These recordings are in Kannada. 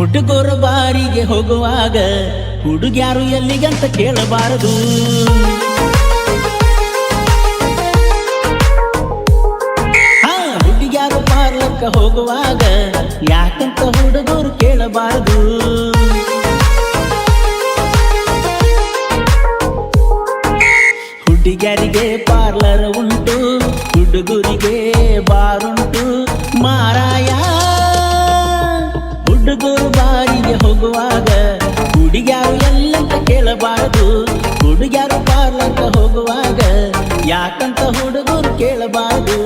ಹುಡುಗರು ಬಾರಿಗೆ ಹೋಗುವಾಗ ಹುಡುಗ್ಯಾರು ಎಲ್ಲಿಗಂತ ಕೇಳಬಾರದು. ಹುಡುಗ್ಯಾರು ಪಾರ್ಲಕ್ಕ ಹೋಗುವಾಗ ಯಾಕಂತ ಹುಡುಗರು ಕೇಳಬಾರದು. ಹುಡುಗರಿಗೆ ಪಾರ್ಲರ್ ಉಂಟು, ಹುಡುಗರಿಗೆ ಬಾರುಂಟು ಮಾರಾಯ ಬಾರಿಗೆ ಹೋಗುವಾಗ ಹುಡುಗ್ಯಾರು ಎಲ್ಲಂತ ಕೇಳಬಾರದು ಹುಡುಗ್ಯಾರು ಪಾರ್ಲಂತ ಹೋಗುವಾಗ ಯಾಕಂತ ಹುಡುಗರು ಕೇಳಬಾರದು.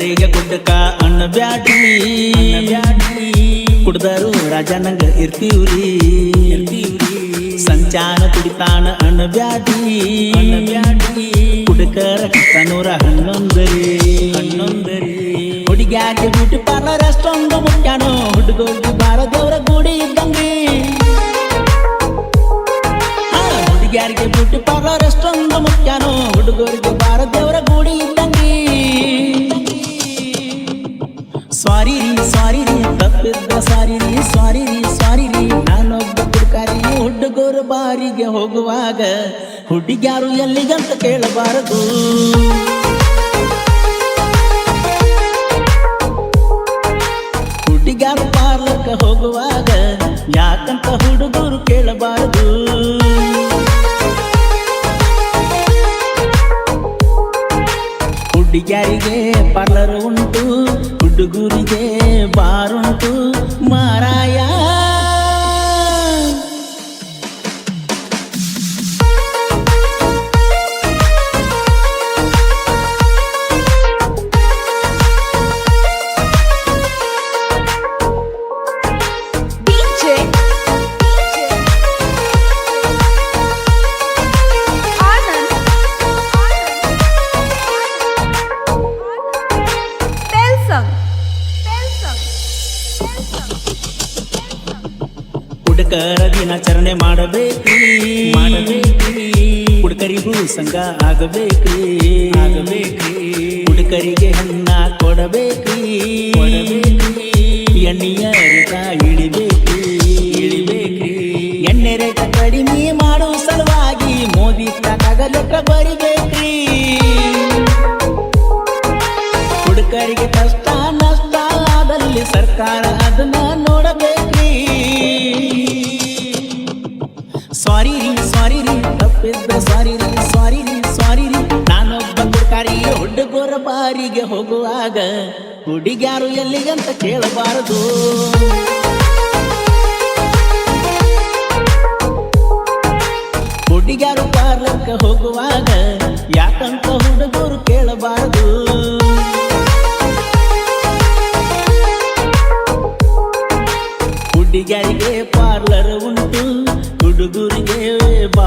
ಹುಡುಕರಿಗೆ ಗುಡ್ಡಕ ಅಣ್ಣ ಬ್ಯಾಡ್ರಿ ಕುಡ್ದಾರು ರಾಜನಂಗ ಇರ್ತೀವ್ರಿ. ಸಂಚಾರ ಸಂಚಾನ ಕುಡಿತಾನ ಬ್ಯಾಟಿ ಬ್ಯಾಡ್ರಿ ಕುಡಕರ ಕನೂರ ಹನ್ನೊಂದರಿ. ಹನ್ನೊಂದರಿ ಹುಡುಗ್ಯಾಕೆ ಬ್ಯೂಟಿ ಪಾರ್ಲರ್ ಅಷ್ಟೊಂದು ಮುಖ್ಯನೋ? ಹುಡುಗೋಗಿ ಬಾರ ಗುಡಿ ಇದ್ದಂಗ್ರಿ. ಆ, ಹುಡುಗ್ಯಾರಿಗೆ ಬ್ಯೂಟಿ ಪಾರ್ಲರ್ ಅಷ್ಟೊಂದು ಮುಖ್ಯನೋ? ಹುಡುಗರಿಗೆ ಬಾರ ದೇವರ ಗುಡಿ ಸಾರಿ ರೀ ಸಾರಿ ರೀ, ತಪ್ಪಿದ್ದ ಸಾರಿ ರೀ ಸಾರಿ ರೀ ಸಾರಿ ರೀ. ನಾನೊಬ್ಬ ಕುಡ್ಕಾರಿ ಹುಡುಗರು ಬಾರಿಗೆ ಹೋಗುವಾಗ ಹುಡುಗ್ಯಾರು ಎಲ್ಲಿಗಂತ ಕೇಳಬಾರದು. ಹುಡುಗ್ಯಾರು ಪಾರ್ಲರ್ಕ ಹೋಗುವಾಗ ಯಾಕಂತ ಹುಡುಗರು ಕೇಳಬಾರದು. ಹುಡುಗ್ಯಾರಿಗೆ ಪಾರ್ಲರ್ ಉಂಟು. ಹುಡುಗರಿಗೆ ಬಾರುಂಟು ದಿನಾಚರಣೆ ಮಾಡಬೇಕ್ರಿ. ಮಾಡಬೇಕ್ರಿ. ಹುಡುಕರಿಗೂ ಸಂಘ ಆಗಬೇಕ್ರಿ. ಆಗಬೇಕ್ರಿ. ಹುಡುಕರಿಗೆ ಹಣ್ಣ ಕೊಡಬೇಕ್ರಿ. ಕೊಡಬೇಕ್ರಿ. ಎಣ್ಣೆಯ ರೇಟ ಇಳಿಬೇಕ್ರಿ. ಇಳಿಬೇಕ್ರಿ. ಎಣ್ಣೆ ರೇಟ ಕಡಿಮೆ ಮಾಡೋ ಸಲುವಾಗಿ ಮೋದಿ ಕಾಕಾಗ ಲೆಕ್ಕ ಬರಿಬೇಕ್ರಿ. ಹುಡುಗರಿಗೆ ಕಷ್ಟ ನಷ್ಟ ಆದಲ್ಲಿ ಸರ್ಕಾರ ಅದನ್ನ ನೋಡಬೇಕ್ರಿ ಸಾರಿ ರೀ ಸಾರಿ ರೀ, ತಪ್ಪಿದ್ರ ಸಾರಿ ರೀ ಸಾರಿ ರೀ ಸಾರಿ ರೀ. ನಾನೊಬ್ಬ ಕುಡ್ಕಾರಿ ಹುಡುಗರ ಬಾರಿಗೆ ಹೋಗುವಾಗ ಹುಡುಗ್ಯಾರು ಎಲ್ಲಿಗಂತ ಕೇಳಬಾರದು. ಹುಡುಗ್ಯಾರು ಪಾರ್ಲರ್ಕ ಹೋಗುವಾಗ ಯಾಕಂತ ಹುಡುಗರು ಕೇಳಬಾರದು. ಹುಡುಗ್ಯಾರಿಗೆ ಪಾರ್ಲರ್ ಉಂಟು ಹುಡುಗರಿಗೆ ಬಾರುಂಟು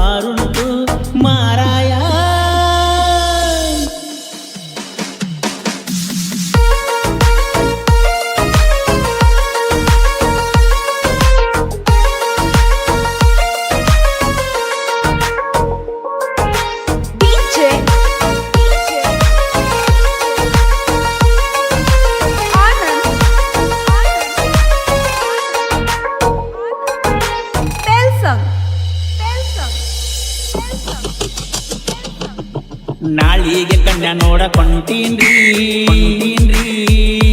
ನಾಳಿಗೆ ಕನ್ಯಾ ನೋಡ ಕೊಂಟೀನ್ರಿ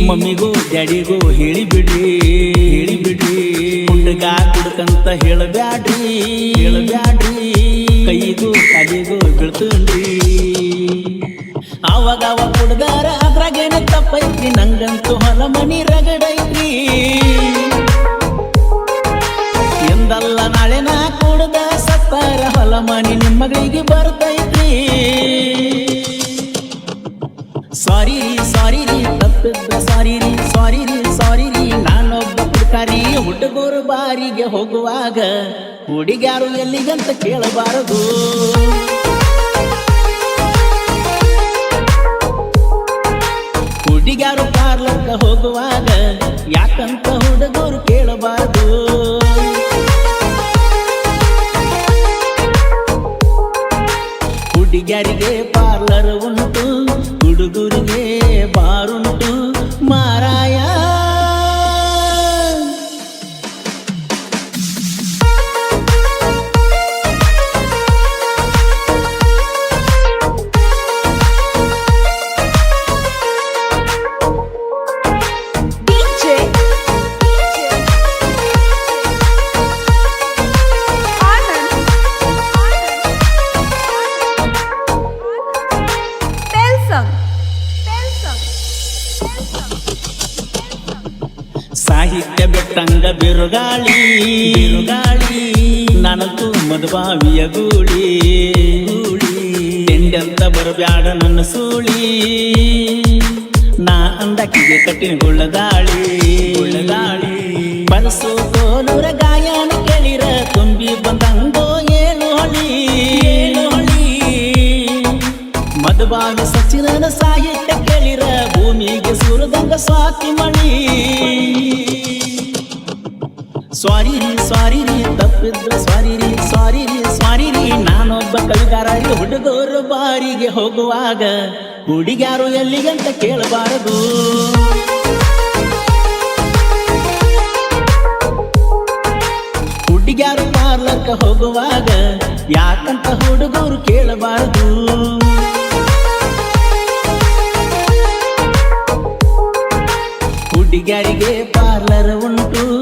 ಮಮ್ಮಿಗೂ ಡ್ಯಾಡಿಗೂ ಹೇಳಿ ಬಿಡ್ರಿ ಹೇಳಿ ಬಿಡ್ರಿ ಹುಡುಗ ಕುಡ್ಕಂತ ಹೇಳಬ್ಯಾಡ್ರಿ. ಹೇಳಬ್ಯಾಡ್ರಿ. ಕೈಗೂ ಕಾಲಿಗೂ ಬೀಳ್ತೀನ್ರಿ. ಅವಾಗ ಅವ ಹುಡುಗಾರ ಅದ್ರಾಗೇನ ತಪ್ಪೈತ್ರಿ? ನಂಗಂತೂ ಹೊಲ ಮನಿ ಎಂದಲ್ಲ ನಾಳೆ ನಾ ಕುಡ್ದ ಸತ್ತಾರ ಹೊಲ ಮನಿ ನಿಮ್ಮಗಳಿಗೆ ಬರ್ತೈತಿ ಸಾರಿ ಸಾರಿ ರೀ ತಪ್ಪಿದ್ದ ಸಾರಿ ರೀ ಸಾರಿ ರೀ ಸಾರಿ ರೀ. ನಾನೊಬ್ಬ ಕುಡ್ಕಾರಿ ಹುಡುಗರು ಬಾರಿಗೆ ಹೋಗುವಾಗ ಹುಡುಗ್ಯಾರು ಎಲ್ಲಿಗಂತ ಕೇಳಬಾರದು. ಹುಡುಗ್ಯಾರು ಪಾರ್ಲರ್ಕ ಹೋಗುವಾಗ ಯಾಕಂತ ಹುಡುಗರು ಕೇಳಬಾರದು. ಸಾಹಿತ್ಯ ಬೆಟ್ಟಂಗ ಬಿರುಗಾಳಿ. ಬಿರುಗಾಳಿ ನನಗೂ ಮದುಬಾವಿಯ ಗೂಳಿ ಗೂಳಿ. ಎಂಡೆಂತ ಬರಬ್ಯಾಡ ನನ್ನ ಸೂಳಿ. ನಾ ಅಂದಕ್ಕಿಗೆ ಕಟ್ಟಿನ ಗುಳ್ಳದಾಳಿ. ಗುಳ್ಳದಾಳಿ ಬಲಸು ಕೋಲೂರ ಗಾಯನ ಕೇಳಿರ, ತುಂಬಿ ಬಂದಂಗೋ ಏನು ಹೊಳಿ. ಏನು ಹೊಳಿ ಮಧುಬಾವಿ ಸಚಿನನ ಸಾಹಿತ್ಯ ಕೇಳಿರ, ಭೂಮಿಗೆ ಸುರದಂಗ ಸ್ವಾತಿ ಮಣಿ ಸ್ವಾರಿ ರೀ ಸ್ವಾರಿ ರೀ, ತಪ್ಪಿದ್ರು ಸ್ವಾರಿ ರೀ ಸ್ವಾರಿ ರೀ ಸ್ವಾರಿ ರೀ. ನಾನೊಬ್ಬ ಕವಿಗಾರ ಹುಡುಗರು ಬಾರಿಗೆ ಹೋಗುವಾಗ ಹುಡುಗ್ಯಾರು ಎಲ್ಲಿಗಂತ ಕೇಳಬಾರದು. ಹುಡುಗ್ಯಾರು ಪಾರ್ಲರ್ಕ ಹೋಗುವಾಗ ಯಾಕಂತ ಹುಡುಗರು ಕೇಳಬಾರದು. ಹುಡುಗ್ಯಾರಿಗೆ ಪಾರ್ಲರ್ ಉಂಟು.